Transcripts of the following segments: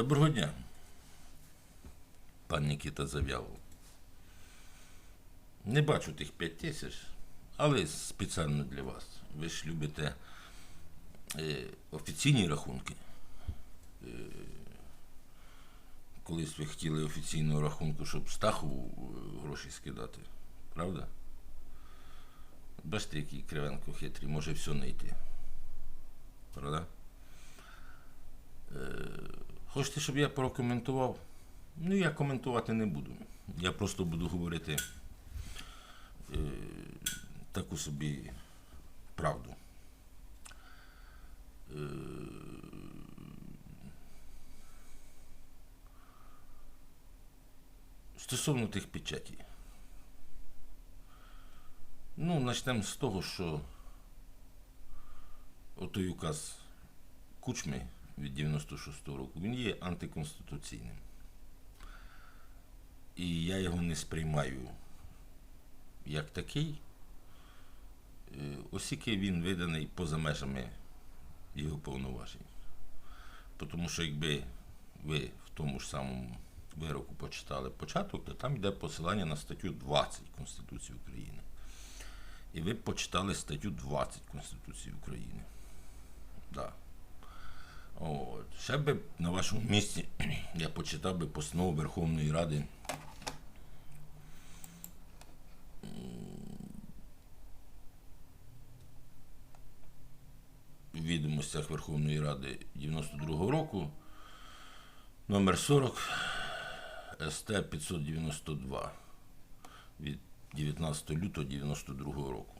Доброго дня, пан Нікіта Зав'ялов. Не бачу тих 5 тисяч, але спеціально для вас. Ви ж любите е, офіційні рахунки. Е, колись ви хотіли офіційного рахунку, щоб Стахову е, гроші скидати. Правда? Бачите, який Кривенко хитрий, може все знайти. Правда? Хочете, щоб я прокоментував? Ну, я коментувати не буду. Я просто буду говорити е, таку собі правду. Е, стосовно тих печатей. Ну, почнемо з того, що отой указ Кучми від 96-го року, він є антиконституційним. І я його не сприймаю як такий, е, оскільки він виданий поза межами його повноважень. Тому що якби ви в тому ж самому вироку почитали початок, то там йде посилання на статтю 20 Конституції України. І ви почитали статтю 20 Конституції України. Да. От. Ще би на вашому місці я почитав би постанову Верховної Ради. Відомостях Верховної Ради 92-го року номер 40 СТ 592 від 19 лютого 92 року.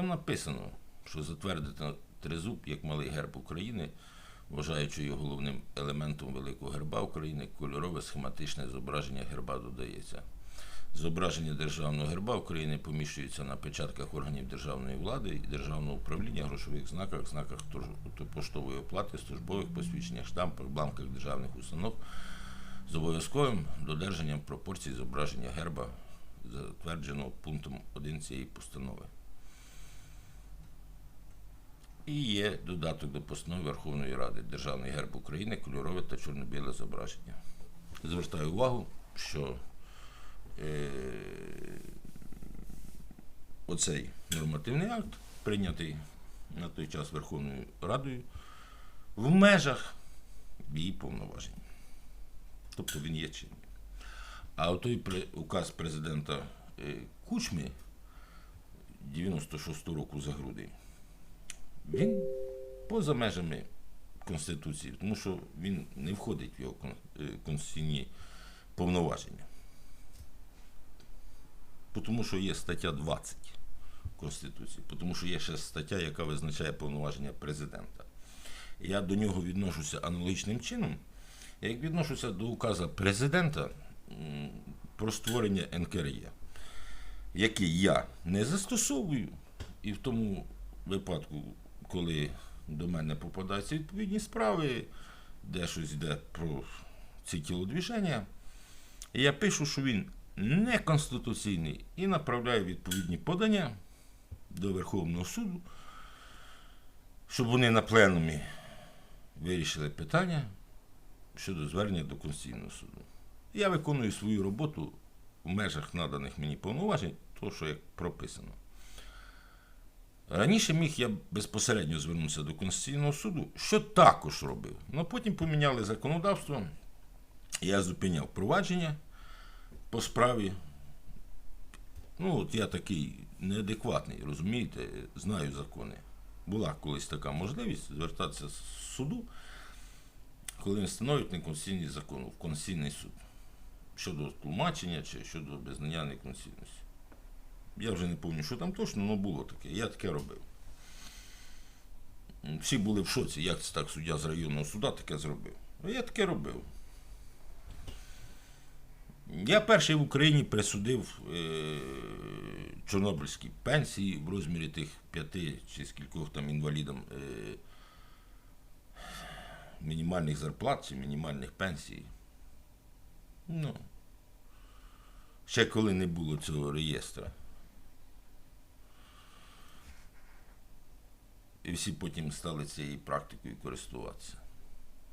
Там написано, що затвердити тризуб як малий герб України, вважаючи його головним елементом великого герба України, кольорове схематичне зображення герба додається. Зображення державного герба України поміщується на печатках органів державної влади і державного управління, грошових знаках, знаках поштової оплати, службових посвідченнях, штампах, бланках державних установ з обов'язковим додержанням пропорцій зображення герба, затвердженого пунктом 1 цієї постанови. І є додаток до постанови Верховної Ради Державний герб України, кольорове та чорно-біле зображення. Звертаю увагу, що е, оцей нормативний акт, прийнятий на той час Верховною Радою, в межах її повноважень. Тобто він є чинний. А той указ президента е, Кучми 96 року за грудень, він поза межами Конституції, тому що він не входить в його е, конституційні повноваження. Тому що є стаття 20 Конституції, тому що є ще стаття, яка визначає повноваження президента. Я до нього відношуся аналогічним чином, як відношуся до указу президента про створення НКРЄ, який я не застосовую, і в тому випадку, коли до мене попадаються відповідні справи, де щось йде про ці тілодвіження, я пишу, що він неконституційний і направляю відповідні подання до Верховного суду, щоб вони на пленумі вирішили питання щодо звернення до Конституційного суду. Я виконую свою роботу в межах наданих мені повноважень, того, що як прописано. Раніше міг я безпосередньо звернутися до Конституційного суду, що також робив. Ну потім поміняли законодавство, я зупиняв провадження по справі. Ну, от я такий неадекватний, розумієте, знаю закони. Була колись така можливість звертатися з суду, коли він становить неконституційний закон в Конституційний суд щодо тлумачення чи щодо визнання неконституційності. Я вже не пам'ятаю, що там точно, але було таке. Я таке робив. Всі були в шоці, як це так суддя з районного суда таке зробив. А я таке робив. Я перший в Україні присудив е, чорнобильські пенсії в розмірі тих п'яти чи скількох там інвалідам е, мінімальних зарплат чи мінімальних пенсій. Ну, ще коли не було цього реєстра. І всі потім стали цією практикою користуватися.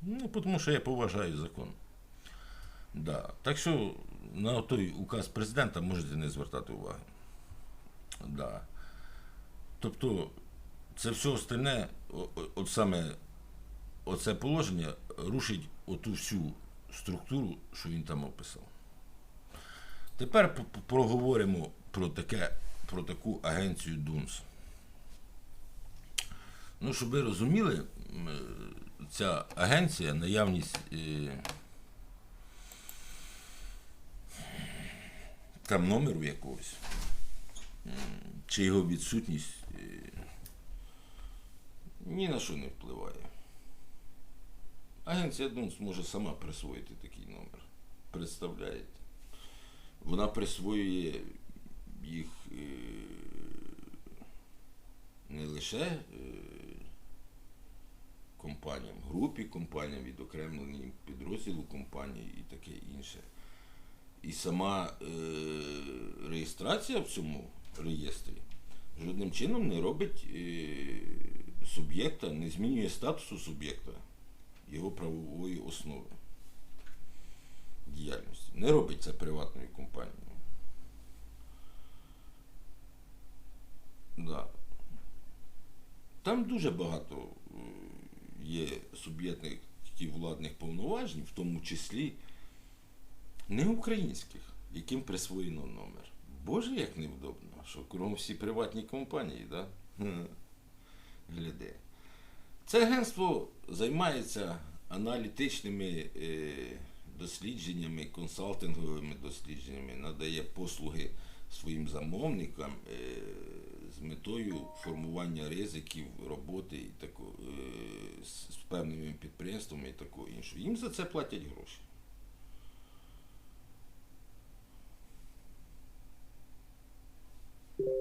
Ну, тому що я поважаю закон. Да. Так що на той указ президента можете не звертати уваги. Да. Тобто, це все остальне, от саме оце положення рушить оту всю структуру, що він там описав. Тепер проговоримо про, таке, про таку агенцію ДУНС. Ну, щоб ви розуміли, е, ця агенція, наявність е, там номеру якогось, чи його відсутність е, ні на що не впливає. Агенція ДУНС може сама присвоїти такий номер. Представляєте? Вона присвоює їх не лише компаніям, групі компаніям, відокремленій підрозділу компанії і таке інше. І сама е, реєстрація в цьому реєстрі жодним чином не робить е, суб'єкта, не змінює статусу суб'єкта, його правової основи діяльності. Не робить це приватною компанією. Да. Там дуже багато є суб'єктних владних повноважень, в тому числі не українських, яким присвоєно номер. Боже, як невдобно, що кругом всі приватні компанії, да? Ге. Гляди. Це агентство займається аналітичними е, дослідженнями, консалтинговими дослідженнями, надає послуги своїм замовникам е, з метою формування ризиків роботи і тако, е, з, певними підприємствами і такого іншого. Їм за це платять гроші.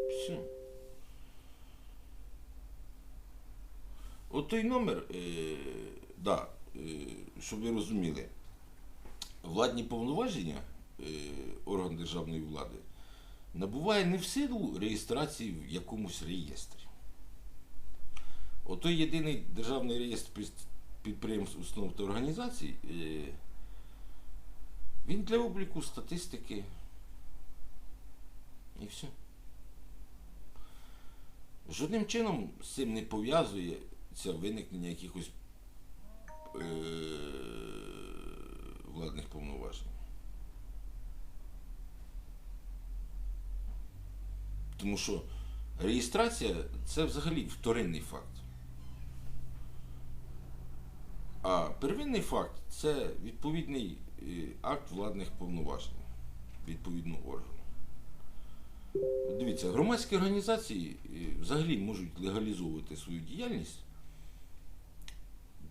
Все. От той номер, е, да, е, щоб ви розуміли, владні повноваження е, орган державної влади набуває не в силу реєстрації в якомусь реєстрі. Отой єдиний державний реєстр підприємств, установ та організацій, е, він для обліку статистики і все. Жодним чином з цим не пов'язується виникнення якихось е, владних повноважень. Тому що реєстрація це взагалі вторинний факт. А первинний факт це відповідний е, акт владних повноважень відповідного органу. Дивіться, громадські організації е, взагалі можуть легалізовувати свою діяльність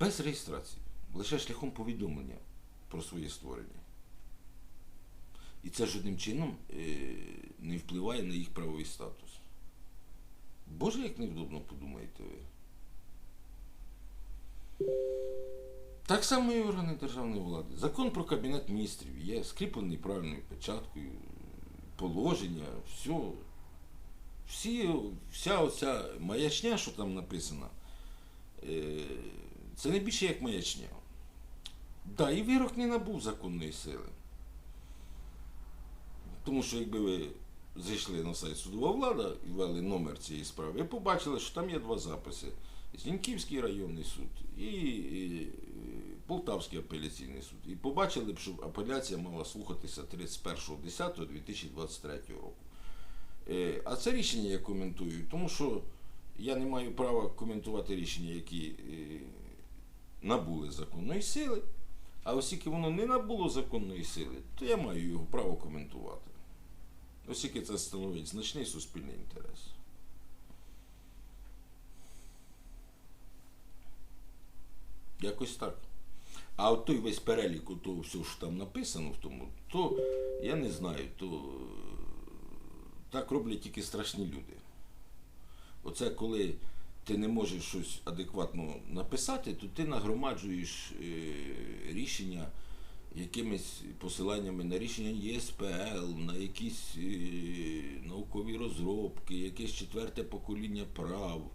без реєстрації, лише шляхом повідомлення про своє створення. І це жодним чином е, не впливає на їх правовий статус. Боже, як невдобно подумаєте ви. Так само і органи державної влади. Закон про Кабінет міністрів є скріплений правильною печаткою, положення, все. Всі, вся оця маячня, що там написано, е, це не більше як маячня. Да, і вирок не набув законної сили. Тому що якби ви зайшли на сайт судова влада і ввели номер цієї справи, ви побачили, що там є два записи. Зіньківський районний суд і, Полтавський апеляційний суд. І побачили б, що апеляція мала слухатися 31.10.2023 року. Е, А це рішення я коментую, тому що я не маю права коментувати рішення, які е, набули законної сили. А оскільки воно не набуло законної сили, то я маю його право коментувати. Оскільки це становить значний суспільний інтерес. Якось так. А от той весь перелік того всього, що там написано в тому, то я не знаю, то е, так роблять тільки страшні люди. Оце коли ти не можеш щось адекватно написати, то ти нагромаджуєш е, рішення якимись посиланнями на рішення ЄСПЛ, на якісь е, наукові розробки, якесь четверте покоління прав,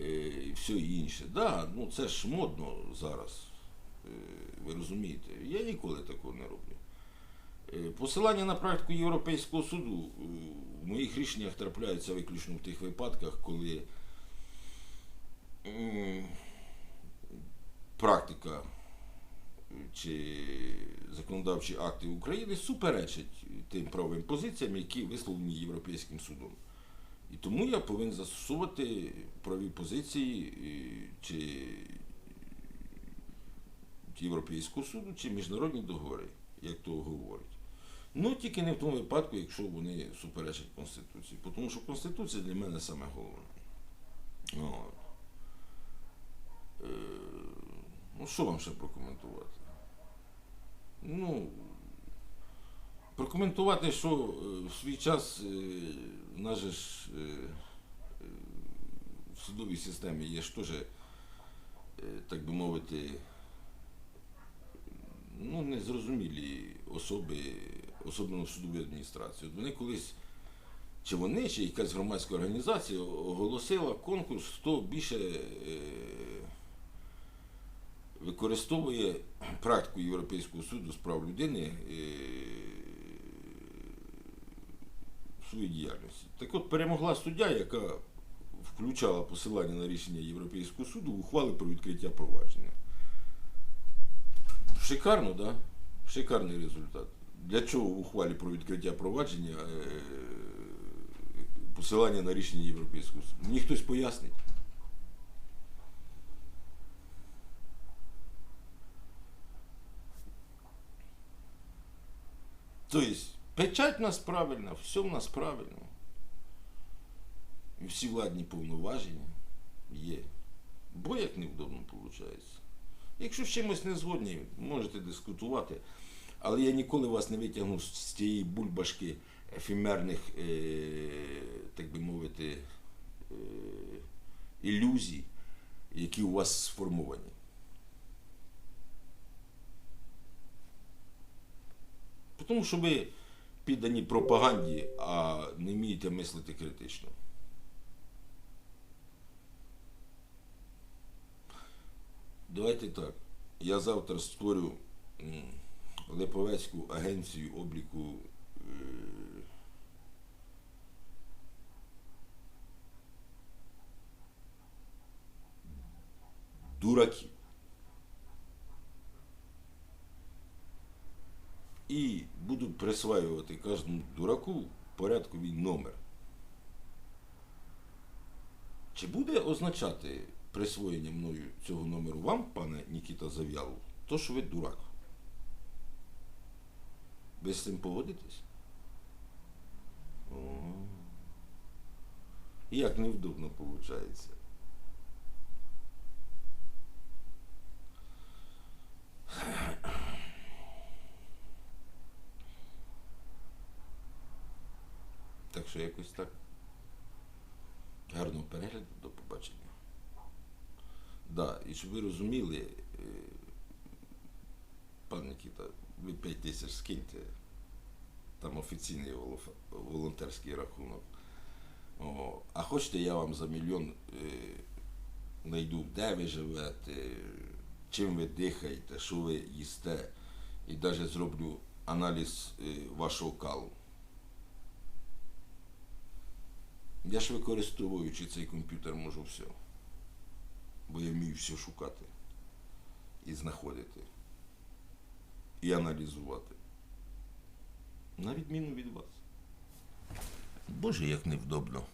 е, і все інше. Да, ну це ж модно зараз. Е, Ви розумієте, я ніколи такого не роблю. Посилання на практику Європейського суду в моїх рішеннях трапляються виключно в тих випадках, коли практика чи законодавчі акти України суперечать тим правовим позиціям, які висловлені Європейським судом. І тому я повинен застосовувати праві позиції е, чи Європейського суду, чи міжнародні договори, як то говорять. Ну, тільки не в тому випадку, якщо вони суперечать Конституції. Тому що Конституція для мене саме головне. От. Е, ну, що вам ще прокоментувати? Ну, прокоментувати, що е, в свій час е, нас же ж е, в судовій системі є ж теж, так би мовити, ну, незрозумілі особи, особливо в судовій адміністрації. Вони колись, чи вони, чи якась громадська організація оголосила конкурс, хто більше використовує практику Європейського суду з прав людини е, в своїй діяльності. Так от перемогла суддя, яка включала посилання на рішення Європейського суду ухвали про відкриття провадження. Шикарно, да? Шикарний результат. Для чого в ухвалі про відкриття провадження е, посилання на рішення Європейського суду? Мені хтось пояснить. Тобто, печать в нас правильна, все в нас правильно. І всі владні повноваження є. Бо як невдобно виходить. Якщо з чимось не згодні, можете дискутувати. Але я ніколи вас не витягну з цієї бульбашки ефемерних, е, так би мовити, е, ілюзій, які у вас сформовані. Тому що ви піддані пропаганді, а не вмієте мислити критично. Давайте так. Я завтра створю Липовецьку агенцію обліку е, дураків. І буду присваювати кожному дураку порядковий номер. Чи буде означати присвоєння мною цього номеру вам, пане Нікіта Зав'ялов, то, що ви дурак? Ви з цим погодитесь? О. Як невдобно виходить. Так що якось так. Гарного перегляду, до побачення. Да, і щоб ви розуміли, е, пан Нікіта, ви 5 тисяч скиньте, там офіційний волонтерський рахунок. О, а хочете, я вам за мільйон е, знайду, де ви живете, чим ви дихаєте, що ви їсте, і навіть зроблю аналіз е, вашого калу. Я ж використовуючи цей комп'ютер можу все. Бо я вмію все шукати і знаходити, і аналізувати. На відміну від вас. Боже, як невдобно.